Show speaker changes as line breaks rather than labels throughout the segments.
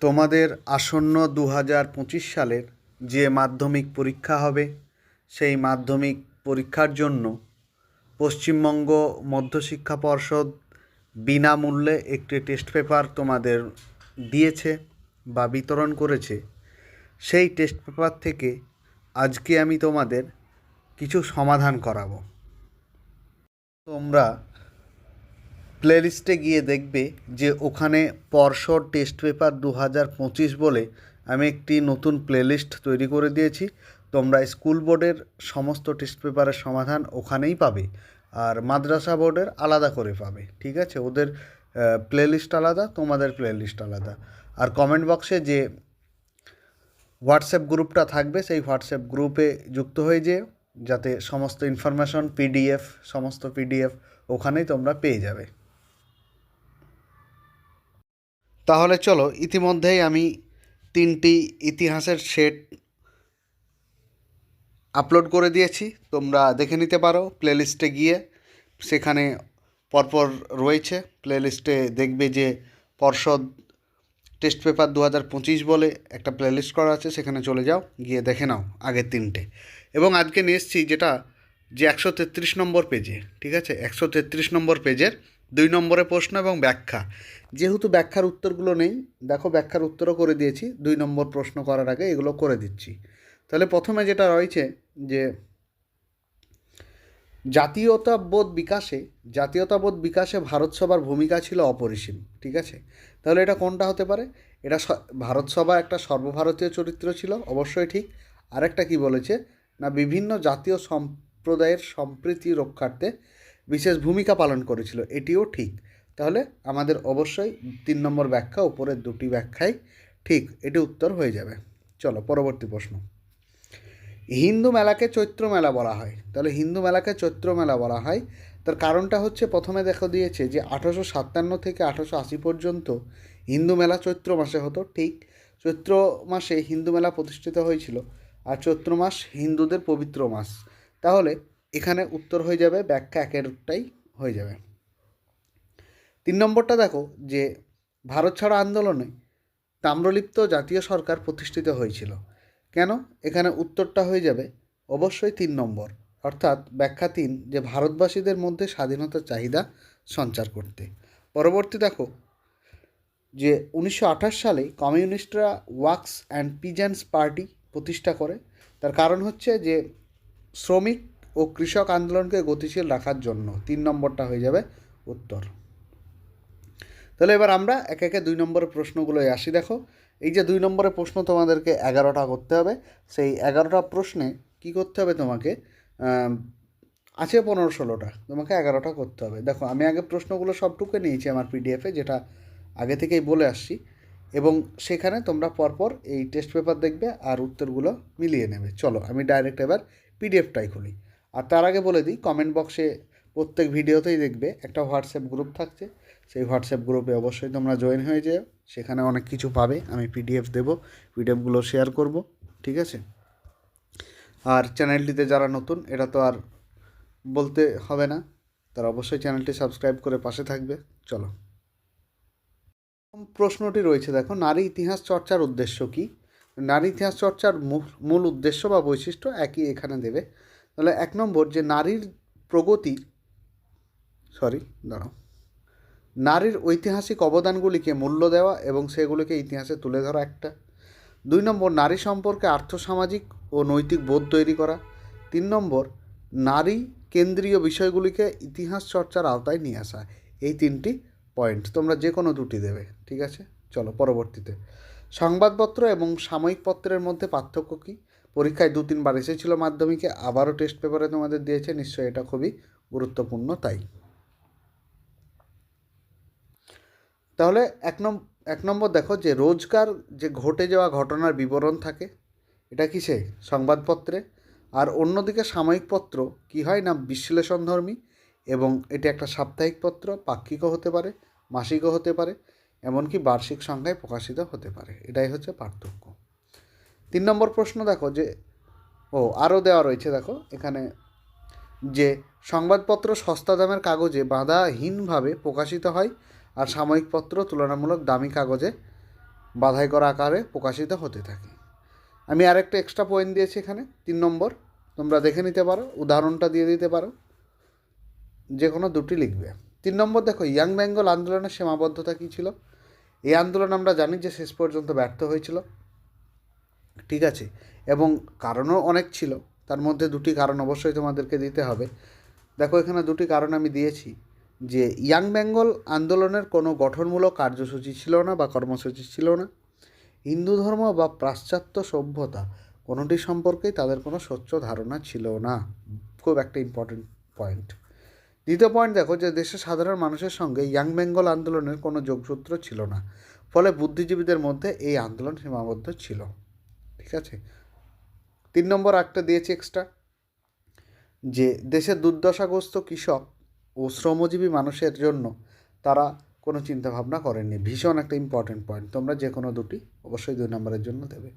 তোমাদের আসন্ন দু হাজার পঁচিশ সালের যে মাধ্যমিক পরীক্ষা হবে, সেই মাধ্যমিক পরীক্ষার জন্য পশ্চিমবঙ্গ মধ্যশিক্ষা পর্ষদ বিনামূল্যে একটি টেস্ট পেপার তোমাদের দিয়েছে বা বিতরণ করেছে। সেই টেস্ট পেপার থেকে আজকে আমি তোমাদের কিছু সমাধান করাবো। তোমরা প্লেলিস্টে গিয়ে দেখবে যে ওখানে পর্ষদ টেস্ট পেপার দু হাজার পঁচিশ বলে আমি একটি নতুন প্লেলিস্ট তৈরি করে দিয়েছি। তোমরা স্কুল বোর্ডের সমস্ত টেস্ট পেপারের সমাধান ওখানেই পাবে আর মাদ্রাসা বোর্ডের আলাদা করে পাবে, ঠিক আছে? ওদের প্লেলিস্ট আলাদা, তোমাদের প্লেলিস্ট আলাদা। আর কমেন্ট বক্সে যে হোয়াটসঅ্যাপ গ্রুপটা থাকবে, সেই হোয়াটসঅ্যাপ গ্রুপে যুক্ত হয়ে যেও, যাতে সমস্ত ইনফরমেশন পিডিএফ সমস্ত পিডিএফ ওখানেই তোমরা পেয়ে যাবে। তাহলে চলো, ইতিমধ্যেই আমি তিনটি ইতিহাসের সেট আপলোড করে দিয়েছি। তোমরা দেখে নিতে পারো প্লেলিস্টে গিয়ে। সেখানে পরপর রয়েছে। প্লেলিস্টে দেখবে যে পর্ষদ টেস্ট পেপার দু হাজার পঁচিশ বলে একটা প্লেলিস্ট করা আছে। সেখানে চলে যাও, গিয়ে দেখে নাও আগের তিনটে। এবং আজকে নিয়ে এসেছি যেটা যে একশো তেত্রিশ নম্বর পেজে ঠিক আছে? একশো তেত্রিশ নম্বর পেজের দুই নম্বরে প্রশ্ন এবং ব্যাখ্যা। যেহেতু ব্যাখ্যার উত্তরগুলো নেই, দেখো ব্যাখ্যার উত্তরও করে দিয়েছি, দুই নম্বর প্রশ্ন করার আগে এগুলো করে দিচ্ছি। তাহলে প্রথমে যেটা রয়েছে যে, জাতীয়তাবোধ বিকাশে জাতীয়তাবোধ বিকাশে ভারত সভার ভূমিকা ছিল অপরিসীম, ঠিক আছে? তাহলে এটা কোনটা হতে পারে? এটা স- ভারত সভা একটা সর্বভারতীয় চরিত্র ছিল, অবশ্যই ঠিক। আরেকটা কি বলেছে? না, বিভিন্ন জাতীয় সম্প্রদায়ের সম্প্রীতি রক্ষার্থে বিশেষ ভূমিকা পালন করেছিল, এটিও ঠিক। তাহলে আমাদের অবশ্যই তিন নম্বর ব্যাখ্যা উপরের দুটি ব্যাখ্যাই ঠিক, এটি উত্তর হয়ে যাবে। চলো, পরবর্তী প্রশ্ন। হিন্দু মেলাকে চৈত্র মেলা বলা হয়। তাহলে হিন্দু মেলাকে চৈত্র মেলা বলা হয়। তার কারণটা হচ্ছে, প্রথমে দেখো দিয়েছে যে আঠারোশো সাতান্ন থেকে আঠারোশো আশি পর্যন্ত হিন্দু মেলা চৈত্র মাসে হতো, ঠিক। চৈত্র মাসে হিন্দু মেলা প্রতিষ্ঠিত হয়েছিল। আর চৈত্র মাস হিন্দুদের পবিত্র মাস। তাহলে এখানে উত্তর হয়ে যাবে, ব্যাখ্যা একেরটাই হয়ে যাবে। তিন নম্বরটা দেখো, যে ভারত ছাড়ো আন্দোলনে তাম্রলিপ্ত জাতীয় সরকার প্রতিষ্ঠিত হয়েছিল। কেন? এখানে উত্তরটা হয়ে যাবে অবশ্যই তিন নম্বর। অর্থাৎ ব্যাখ্যা তিন, যে ভারতবাসীদের মধ্যে স্বাধীনতার চাহিদা সঞ্চার করতে। পরবর্তী দেখো, যে উনিশশো আঠাশ সালে কমিউনিস্টরা ওয়ার্কস অ্যান্ড পিজেন্স পার্টি প্রতিষ্ঠা করে। তার কারণ হচ্ছে যে শ্রমিক ও কৃষক আন্দোলনকে গতিশীল রাখার জন্য। তিন নম্বরটা হয়ে যাবে উত্তর। তাহলে এবার আমরা একে একে দুই নম্বরের প্রশ্নগুলোয় আসি। দেখো, এই যে দুই নম্বরের প্রশ্ন তোমাদেরকে এগারোটা করতে হবে। সেই এগারোটা প্রশ্নে কি করতে হবে তোমাকে? আছে পনেরো ষোলোটা, তোমাকে এগারোটা করতে হবে। দেখো, আমি আগে প্রশ্নগুলো সবটুকু নিয়েছি আমার পিডিএফে যেটা আগে থেকেই বলে আসছি। এবং সেখানে তোমরা পরপর এই টেস্ট পেপার দেখবে আর উত্তরগুলো মিলিয়ে নেবে। চলো, আমি ডাইরেক্ট এবার পিডিএফটাই খুলি। আর তার আগে বলে দিই কমেন্ট বক্সে প্রত্যেক ভিডিওতেই দেখবে একটা হোয়াটসঅ্যাপ গ্রুপ থাকছে। সেই হোয়াটসঅ্যাপ গ্রুপে অবশ্যই তোমরা জয়েন হয়ে যেও। সেখানে অনেক কিছু পাবে, আমি পিডিএফ দেবো পিডিএফগুলো শেয়ার করব, ঠিক আছে? আর চ্যানেলটিতে যারা নতুন এটা তো আর বলতে হবে না, তারা অবশ্যই চ্যানেলটি সাবস্ক্রাইব করে পাশে থাকবে, চলো। প্রশ্নটি রয়েছে, দেখো, নারী ইতিহাস চর্চার উদ্দেশ্য কী? নারী ইতিহাস চর্চার মূল- উদ্দেশ্য বা বৈশিষ্ট্য একই এখানে দেবে। তাহলে এক নম্বর যে নারীর প্রগতি সরি দাঁড়াও। নারীর ঐতিহাসিক অবদানগুলিকে মূল্য দেওয়া এবং সেগুলিকে ইতিহাসে তুলে ধরা একটা। দুই নম্বর, নারী সম্পর্কে আর্থসামাজিক ও নৈতিক বোধ তৈরি করা। তিন নম্বর, নারী কেন্দ্রীয় বিষয়গুলিকে ইতিহাস চর্চার আওতায় নিয়ে আসা। এই তিনটি পয়েন্ট তোমরা যে কোনো দুটি দেবে, ঠিক আছে? চলো পরবর্তীতে। সংবাদপত্র এবং সাময়িক পত্রের মধ্যে পার্থক্য কী? পরীক্ষায় দু তিনবার এসেছিল মাধ্যমিকে, আবারও টেস্ট পেপারে তোমাদের দিয়েছে, নিশ্চয়ই এটা খুবই গুরুত্বপূর্ণ, তাই। তাহলে এক নম্বর এক নম্বর দেখো যে রোজকার যে ঘটে যাওয়া ঘটনার বিবরণ থাকে, এটা কিসে? সংবাদপত্রে। আর অন্যদিকে সাময়িক পত্র, কি হয় না বিশ্লেষণধর্মী এবং এটি একটা সাপ্তাহিক পত্র, পাক্ষিকও হতে পারে, মাসিকও হতে পারে, এমনকি বার্ষিক সংখ্যায় প্রকাশিত হতে পারে, এটাই হচ্ছে পার্থক্য। তিন নম্বর প্রশ্ন দেখো যে, ও, আরও দেওয়া রয়েছে দেখো, এখানে যে সংবাদপত্র সস্তা দামের কাগজে বাধাহীনভাবে প্রকাশিত হয় আর সাময়িক পত্র তুলনামূলক দামি কাগজে বাধাই করা আকারে প্রকাশিত হতে থাকে। আমি আরেকটা এক্সট্রা পয়েন্ট দিয়েছি এখানে, তিন নম্বর, তোমরা দেখে নিতে পারো, উদাহরণটা দিয়ে দিতে পারো। যে কোনো দুটি লিখবে। তিন নম্বর দেখো, ইয়াং বেঙ্গল আন্দোলনের সীমাবদ্ধতা কী ছিল? এই আন্দোলন আমরা জানি যে শেষ পর্যন্ত ব্যর্থ হয়েছিল। ঠিক আছে? এবং কারণও অনেক ছিল। তার মধ্যে দুটি কারণ অবশ্যই তোমাদেরকে দিতে হবে। দেখো, এখানে দুটি কারণ আমি দিয়েছি। যে ইয়াং বেঙ্গল আন্দোলনের কোনো গঠনমূলক কার্যসূচি ছিল না বা কর্মসূচি ছিল না। হিন্দু ধর্ম বা পাশ্চাত্য সভ্যতা কোনোটি সম্পর্কেই তাদের কোনো স্বচ্ছ ধারণা ছিল না। খুব একটা ইম্পর্টেন্ট পয়েন্ট দ্বিতীয় পয়েন্ট দেখো যে, দেশের সাধারণ মানুষের সঙ্গে ইয়াং বেঙ্গল আন্দোলনের কোনো যোগসূত্র ছিল না। ফলে বুদ্ধিজীবীদের মধ্যে এই আন্দোলন সীমাবদ্ধ ছিল। ঠিক আছে? তিন নম্বর একটা দিয়েছি এক্সট্রা যে দেশের দুর্দশাগ্রস্ত কৃষক ও শ্রমজীবী মানুষের জন্য তারা কোনো চিন্তাভাবনা করেননি। ভীষণ একটা ইম্পর্টেন্ট পয়েন্ট তোমরা যে কোনো দুটি অবশ্যই দুই নম্বরের জন্য দেবে।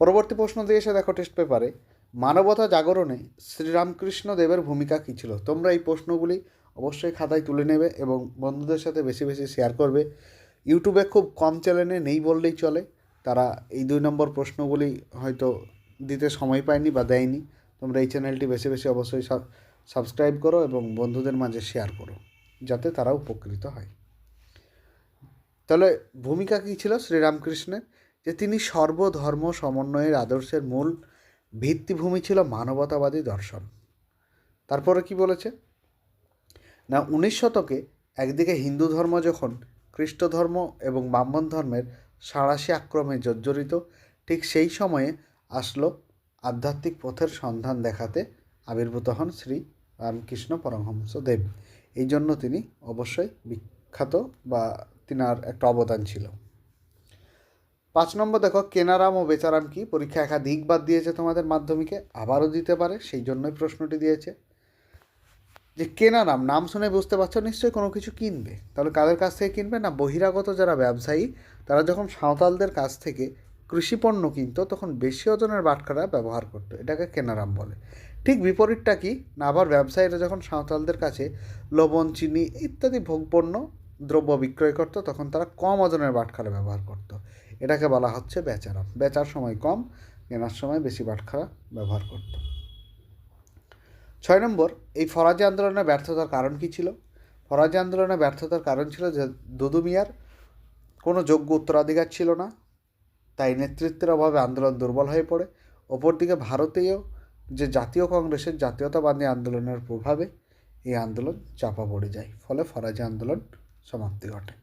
পরবর্তী প্রশ্ন দিয়ে এসে দেখো টেস্ট পেপারে মানবতা জাগরণে শ্রীরামকৃষ্ণ দেবের ভূমিকা কী ছিল? তোমরা এই প্রশ্নগুলি অবশ্যই খাতায় তুলে নেবে এবং বন্ধুদের সাথে বেশি বেশি শেয়ার করবে। ইউটিউবে খুব কম চ্যানেলে নেই বললেই চলে। তারা এই দুই নম্বর প্রশ্নগুলি হয়তো দিতে সময় পায়নি বা দেয়নি। তোমরা এই চ্যানেলটি বেশি বেশি অবশ্যই সাবস্ক্রাইব করো এবং বন্ধুদের মাঝে শেয়ার করো, যাতে তারা উপকৃত হয়। তাহলে ভূমিকা কী ছিল শ্রীরামকৃষ্ণের? যে তিনি সর্বধর্ম সমন্বয়ের আদর্শের মূল ভিত্তিভূমি ছিল মানবতাবাদী দর্শন। তারপরে কি বলেছে? না, উনিশ শতকে একদিকে হিন্দু ধর্ম যখন খ্রিস্ট ধর্ম এবং ব্রাহ্মণ ধর্মের সাঁড়াশি আক্রমে জর্জরিত, ঠিক সেই সময়ে আসলো আধ্যাত্মিক পথের সন্ধান দেখাতে আবির্ভূত হন শ্রী রামকৃষ্ণ পরমহংস দেব এই জন্য তিনি অবশ্যই বিখ্যাত বা তিনার একটা অবদান ছিল। পাঁচ নম্বর দেখো কেনারাম ও বেচারাম কি? পরীক্ষা একাধিকবার দিয়েছে তোমাদের মাধ্যমিকে, আবারও দিতে পারে, সেই জন্যই প্রশ্নটি দিয়েছে। যে কেনারাম নাম শুনে বুঝতে পারছ, নিশ্চয়ই কোনো কিছু কিনবে। তাহলে কাদের কাছ থেকে কিনবে? না, বহিরাগত যারা ব্যবসায়ী, তারা যখন সাঁওতালদের কাছ থেকে কৃষিপণ্য কিনতো, তখন বেশি ওজনের বাটখারা ব্যবহার করতো। এটাকে কেনারাম বলে। ঠিক বিপরীতটা কি? না, আবার ব্যবসায়ীরা যখন সাঁওতালদের কাছে লবণ, চিনি ইত্যাদি ভোগপণ্য দ্রব্য বিক্রয় করতো, তখন তারা কম ওজনের বাটখারা ব্যবহার করতো। এটাকে বলা হচ্ছে বেচারাম। বেচার সময় কম, কেনার সময় বেশি বাটখারা ব্যবহার করতো। ছয় নম্বর, এই ফরাজি আন্দোলনের ব্যর্থতার কারণ কী ছিল? ফরাজি আন্দোলনের ব্যর্থতার কারণ ছিল যে দুদু মিয়ার কোনো যোগ্য উত্তরাধিকার ছিল না। তাই নেতৃত্বের অভাবে আন্দোলন দুর্বল হয়ে পড়ে। অপরদিকে ভারতেও যে জাতীয় কংগ্রেসের জাতীয়তাবাদী আন্দোলনের প্রভাবে এই আন্দোলন চাপা পড়ে যায়। ফলে ফরাজি আন্দোলন সমাপ্তি ঘটে।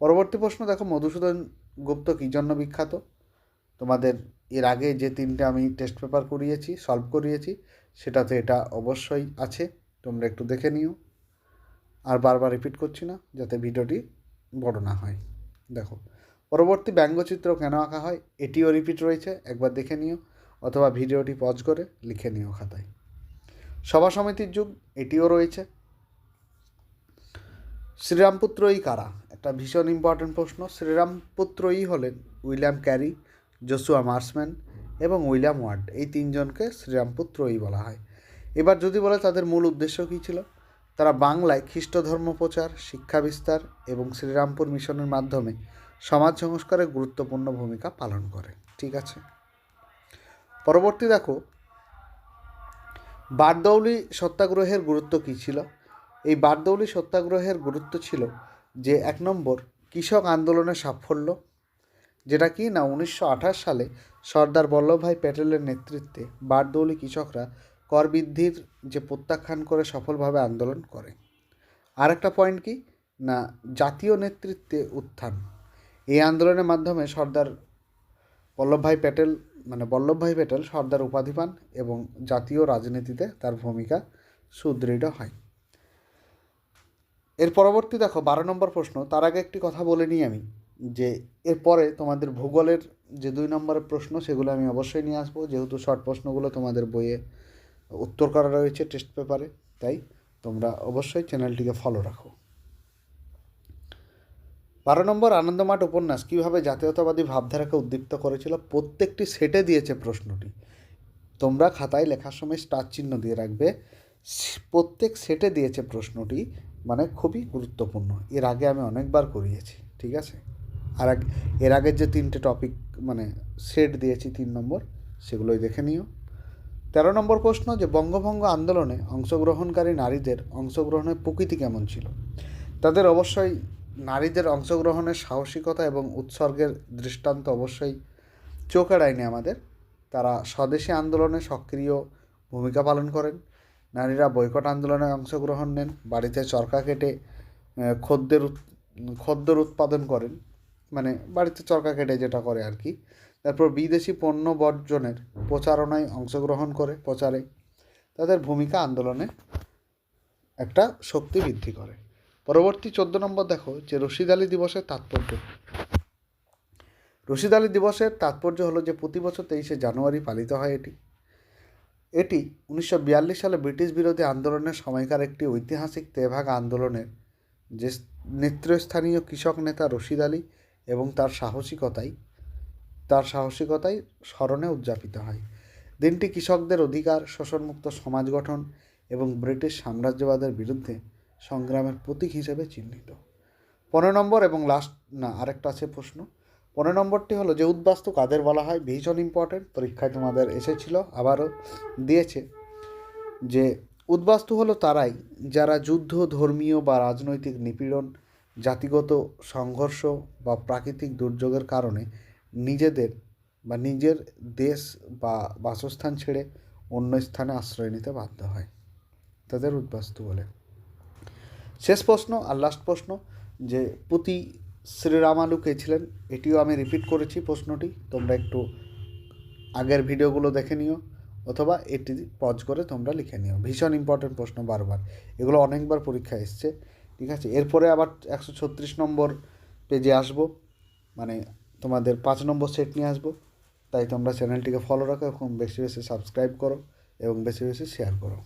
পরবর্তী প্রশ্ন, দেখো মধুসূদন গুপ্ত কী জন্য বিখ্যাত? তোমাদের এর আগে যে তিনটে আমি টেস্ট পেপার করিয়েছি সলভ করিয়েছি সেটাতে এটা অবশ্যই আছে, তোমরা একটু দেখে নিও। আর বারবার রিপিট করছি না, যাতে ভিডিওটি বড় না হয়। দেখো, পরবর্তী ব্যঙ্গচিত্র কেন আঁকা হয়, এটিও রিপিট রয়েছে, একবার দেখে নিও, অথবা ভিডিওটি পজ করে লিখে নিও খাতায়। সভা সমিতির যুগ, এটিও রয়েছে। শ্রীরামপুত্রই কারা? একটা ভীষণ ইম্পর্ট্যান্ট প্রশ্ন। শ্রীরামপুত্রই হলেন উইলিয়াম ক্যারি, জসুয়া মার্সম্যান। এবং উইলিয়াম ওয়ার্ড, এই তিনজনকে শ্রীরামপুর ত্রয়ী বলা হয়। এবার যদি বলে তাদের মূল উদ্দেশ্য কী ছিল? তারা বাংলায় খ্রিস্ট ধর্ম প্রচার, শিক্ষা বিস্তার এবং শ্রীরামপুর মিশনের মাধ্যমে সমাজ সংস্কারে গুরুত্বপূর্ণ ভূমিকা পালন করে। ঠিক আছে? পরবর্তী দেখো, বারদৌলি সত্যাগ্রহের গুরুত্ব কী ছিল? এই বারদৌলি সত্যাগ্রহের গুরুত্ব ছিল যে, এক নম্বর, কৃষক আন্দোলনের সাফল্য যেটা কি না উনিশশো আঠাশ সালে সর্দার বল্লভভাই প্যাটেলের নেতৃত্বে বারদৌলি কৃষকরা কর বৃদ্ধির যে প্রত্যাখ্যান করে সফলভাবে আন্দোলন করে। আর একটা পয়েন্ট কি? না, জাতীয় নেতৃত্বে উত্থান। এই আন্দোলনের মাধ্যমে সর্দার বল্লভভাই প্যাটেল মানে বল্লভভাই প্যাটেল সর্দার উপাধি পান এবং জাতীয় রাজনীতিতে তার ভূমিকা সুদৃঢ় হয়। এর পরবর্তী দেখো, বারো নম্বর প্রশ্ন, তার আগে একটি কথা বলে নিই আমি। যে এরপরে তোমাদের ভূগোলের যে দুই নম্বরের প্রশ্ন সেগুলো আমি অবশ্যই নিয়ে আসব। যেহেতু শর্ট প্রশ্নগুলো তোমাদের বইয়ে উত্তর করা রয়েছে টেস্ট পেপারে তাই তোমরা অবশ্যই চ্যানেলটিকে ফলো রাখো। বারো নম্বর আনন্দমাঠ উপন্যাস, কীভাবে জাতীয়তাবাদী ভাবধারাকে উদ্দীপ্ত করেছিল? প্রত্যেকটি সেটে দিয়েছে প্রশ্নটি। তোমরা খাতায় লেখার সময় স্টার চিহ্ন দিয়ে রাখবে। প্রত্যেক সেটে দিয়েছে প্রশ্নটি মানে খুবই গুরুত্বপূর্ণ। এর আগে আমি অনেকবার করিয়েছি, ঠিক আছে? আর এক এর আগের যে তিনটে টপিক মানে সেট দিয়েছি তিন নম্বর, সেগুলোই দেখে নিও। তেরো নম্বর প্রশ্ন যে বঙ্গভঙ্গ আন্দোলনে অংশগ্রহণকারী নারীদের অংশগ্রহণের প্রকৃতি কেমন ছিল? তাদের অবশ্যই নারীদের অংশগ্রহণের সাহসিকতা এবং উৎসর্গের দৃষ্টান্ত অবশ্যই চোখ এড়ায়নি আমাদের। তারা স্বদেশী আন্দোলনে সক্রিয় ভূমিকা পালন করেন। নারীরা বয়কট আন্দোলনে অংশগ্রহণ নেন। বাড়িতে চরকা কেটে খদ্দের খদ্দর উৎপাদন করেন। মানে বাড়িতে চরকা কেটে যেটা করে আর কি তারপর বিদেশি পণ্য বর্জনের প্রচারণায় অংশগ্রহণ করে প্রচারে। তাদের ভূমিকা আন্দোলনে একটা শক্তি বৃদ্ধি করে। পরবর্তী চোদ্দ নম্বর দেখো যে রশিদ আলী দিবসের তাৎপর্য। রশিদ আলী দিবসের তাৎপর্য হলো যে প্রতি বছর তেইশে জানুয়ারি পালিত হয় এটি। এটি উনিশশো বিয়াল্লিশ সালে ব্রিটিশ বিরোধী আন্দোলনের সময়কার একটি ঐতিহাসিক তেভাগ আন্দোলনের যে নেতৃস্থানীয় কৃষক নেতা রশিদ আলী এবং তার সাহসিকতাই তার সাহসিকতাই স্মরণে উদযাপিত হয়। দিনটি কৃষকদের অধিকার, শোষণমুক্ত সমাজ গঠন এবং ব্রিটিশ সাম্রাজ্যবাদের বিরুদ্ধে সংগ্রামের প্রতীক হিসেবে চিহ্নিত। পনেরো নম্বর এবং লাস্ট না, আরেকটা আছে প্রশ্ন। পনেরো নম্বরটি হলো যে উদ্বাস্তু কাদের বলা হয়? ভীষণ ইম্পর্টেন্ট পরীক্ষায় তোমাদের এসেছিল, আবারও দিয়েছে যে উদ্বাস্তু হলো তারাই যারা যুদ্ধ, ধর্মীয় বা রাজনৈতিক নিপীড়ন জাতিগত সংঘর্ষ বা প্রাকৃতিক দুর্যোগের কারণে নিজেদের বা নিজের দেশ বা বাসস্থান ছেড়ে অন্য স্থানে আশ্রয় নিতে বাধ্য হয়। তাদের উদ্বাস্তু বলে। শেষ প্রশ্ন আর লাস্ট প্রশ্ন, যে পুতি শ্রীরামালু কে ছিলেন? এটিও আমি রিপিট করেছি প্রশ্নটি। তোমরা একটু আগের ভিডিওগুলো দেখে নিও, অথবা এটি পজ করে তোমরা লিখে নিও। ভীষণ ইম্পর্টেন্ট প্রশ্ন বারবার। এগুলো অনেকবার পরীক্ষা এসছে। ঠিক আছে? এরপরে আবার একশো ছত্রিশ নম্বর পেজে আসব। মানে তোমাদের পাঁচ নম্বর সেট নিয়ে আসব। তাই তোমরা চ্যানেলটিকে ফলো রাখো এবং বেশি বেশি সাবস্ক্রাইব করো এবং বেশি বেশি শেয়ার করো।